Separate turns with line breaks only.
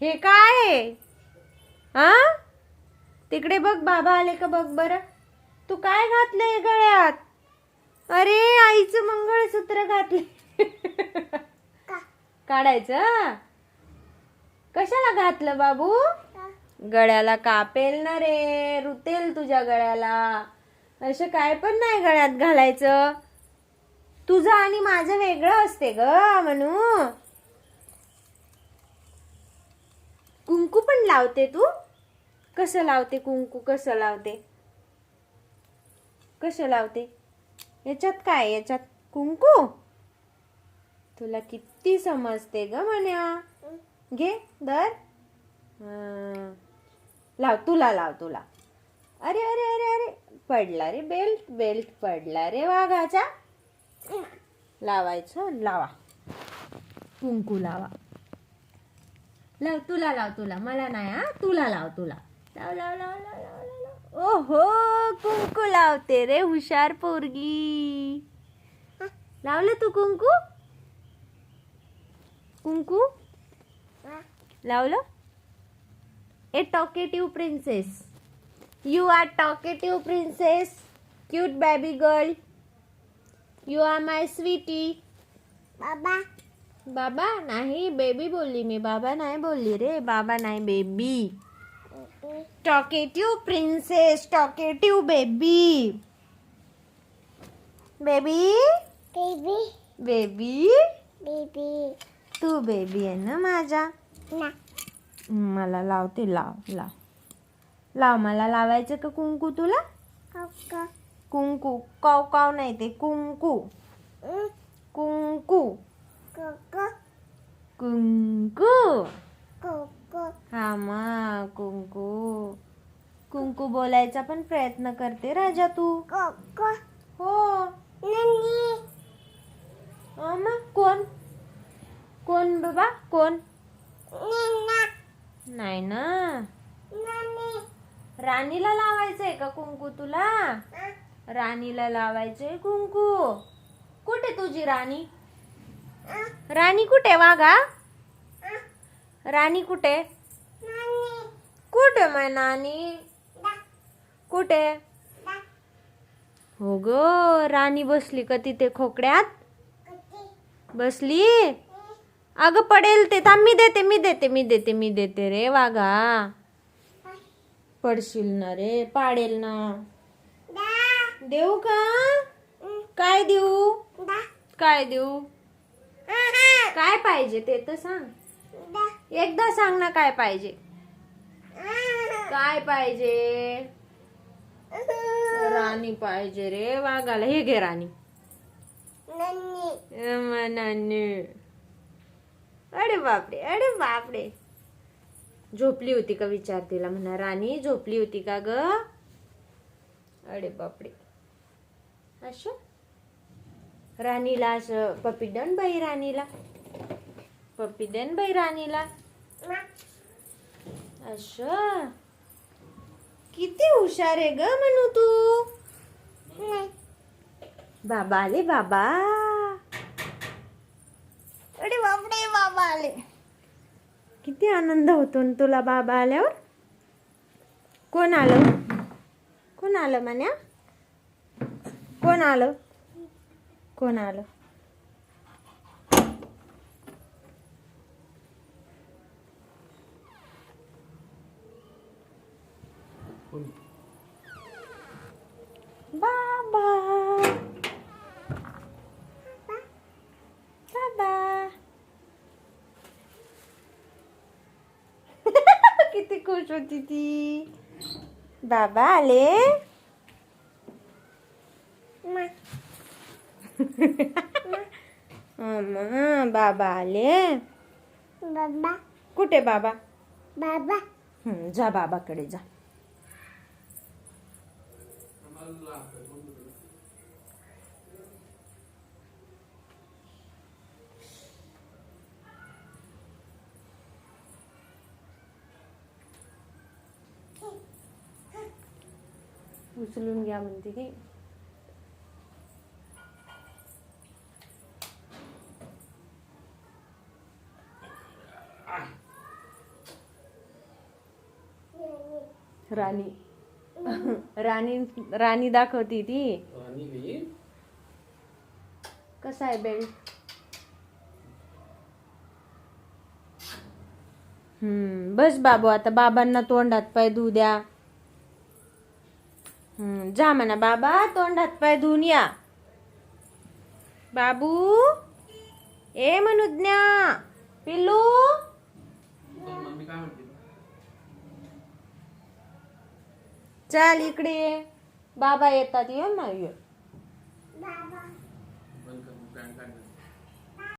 हे काय हा? तिकडे बघ बाबा आले का बघ बरं. तू काय घातलंय गळ्यात? अरे आईचं मंगळसूत्र घातले काढायचं कशाला घातलं बाबू? गळ्याला कापेल ना रे रुतेल तुझ्या गळ्याला. असं काय पण नाही गळ्यात घालायचं. तुझं आणि माझं वेगळं असते ग म्हणू कुंकू पण लावते तू? कसं लावते कुंकू? कसं लावते? कसं लावते? याच्यात काय याच्यात कुंकू? तुला किती समजते ग म्हण्या घे दर. लाव तुला लाव तुला. अरे अरे अरे अरे. पडला रे बेल्ट बेल्ट पडला रे वाघाचा. लावायचं? लावा. कुंकू लावा. लाव तुला लाव तुला. मला नाही हा? तुला लाव तुला. लाव लाव लाव लाव लाव लाव, ओहो कुंकू लावते रे हुशार पोरगी. लावलं तू कुंकू? कुंकू? लावलं? ए talkative princess. You are talkative princess cute baby girl. You are my sweetie
बाबा.
बाबा नाही बेबी बोलली मी. बाबा नाही बोलली रे. बाबा नाही baby talkative princess talkative baby baby
baby
baby
baby
तू बेबी आहे ना माझा?
ना
मला लावते लाव लाव. लाव मला लावायचं का कुंकू तुला?
काका
कुंकू. काव काव नाही ते कुंकू. कुंकू.
कोको
हा मा कुंकू कुंकू बोलायचा पण प्रयत्न करते राजा तू हो कोण कोण बाबा कोण नाही ना राणीला लावायचंय का कुंकू तुला? राणीला लावायचंय कुंकू. कुठे तुझी राणी? राणी कुठे वागा राणी कुठे? कुठे माय नानी? कुठे? हो ग राणी बसली का तिथे खोकड्यात? बसली? अगं पडेल ते. थांब मी देते मी देते मी देते मी देते रे वागा पडशील ना रे पाडेल ना. देऊ का? काय देऊ? काय देऊ? काय पाहिजे ते तर सांग. एकदा सांग ना काय पाहिजे. काय पाहिजे? राणी पाहिजे रे वाघाला. हे घे राणी. अरे बापरे अरे बापरे. झोपली होती का विचार तिला म्हणा. राणी झोपली होती का ग? अरे बापरे. असं राणीला असं पप्पी दन बाई राणीला. पप्पी देन बाई राणीला. असं. किती हुशार आहे ग म्हणू तू. बाबा आले बाबा. अरे बापरे बाबा आले. किती आनंद होतो न तुला बाबा आल्यावर. कोण आलं? कोण आलं म्हण्या कोण आलं? कोण आलं? बाबा. बाबा. किती खुश होती ती. बाबा आले?
मा
अम्मा बाबा आले?
बाबा।
कुठे बाबा?
बाबा।
हं, जा बाबाकडे जा. उचलून घ्या म्हणते की. राणी. राणी. राणी दाखवती ती. कसा आहे बेल्ट हम्म बस बाबू आता बाबांना तोंड हात पाय धुऊ द्या. हम्म जा म्हणा बाबा तोंड हात पाय धुवून या. बाबू ए मनुज्ञा पिल्लू.
काय म्हणते
चल इकडे ये. बाबा येतात ये मग ये